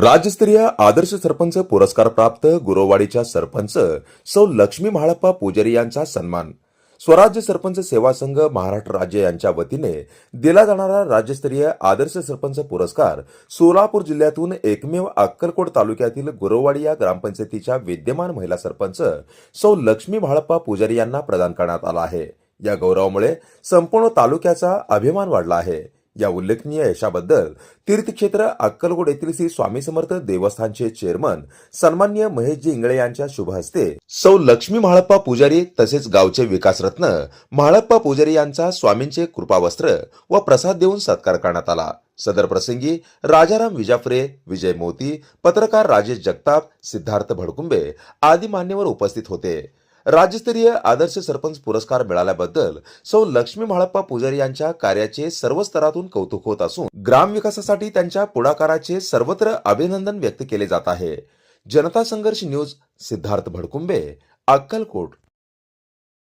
राज्यस्तरीय आदर्श सरपंच पुरस्कार प्राप्त गुरोवाडीच्या सरपंच सौ लक्ष्मी महाळप्पा पुजारी यांचा सन्मान. स्वराज्य सरपंच सेवा संघ महाराष्ट्र राज्य यांच्या वतीने दिला जाणारा राज्यस्तरीय आदर्श सरपंच पुरस्कार सोलापूर जिल्ह्यातून एकमेव अक्कलकोट तालुक्यातील गुरुवाडी या ग्रामपंचायतीच्या विद्यमान महिला सरपंच सौ लक्ष्मी म्हाळप्पा पुजारी यांना प्रदान करण्यात आला आहे. या गौरवामुळे संपूर्ण तालुक्याचा अभिमान वाढला आहे. या उल्लेखनीय यशाबद्दल तीर्थक्षेत्र अक्कलकोट येथील श्री स्वामी समर्थ देवस्थानचे चेअरमन सन्मान्य महेशजी इंगळे यांच्या शुभ हस्ते सौ लक्ष्मी महाळप्पा पुजारी तसेच गावचे विकासरत्न महाळप्पा पुजारी यांचा स्वामींचे कृपावस्त्र व प्रसाद देऊन सत्कार करण्यात आला. सदर प्रसंगी राजाराम विजाफरे विजय मोती पत्रकार राजेश जगताप सिद्धार्थ भडकुंबे आदी मान्यवर उपस्थित होते. राज्यस्तरीय आदर्श सरपंच पुरस्कार मिळाल्याबद्दल सौ लक्ष्मी म्हाळप्पा पुजारी यांच्या कार्याचे सर्व स्तरातून कौतुक होत असून ग्रामविकासासाठी त्यांच्या पुढाकाराचे सर्वत्र अभिनंदन व्यक्त केले जात आहे. जनता संघर्ष न्यूज सिद्धार्थ भडकुंबे अक्कलकोट.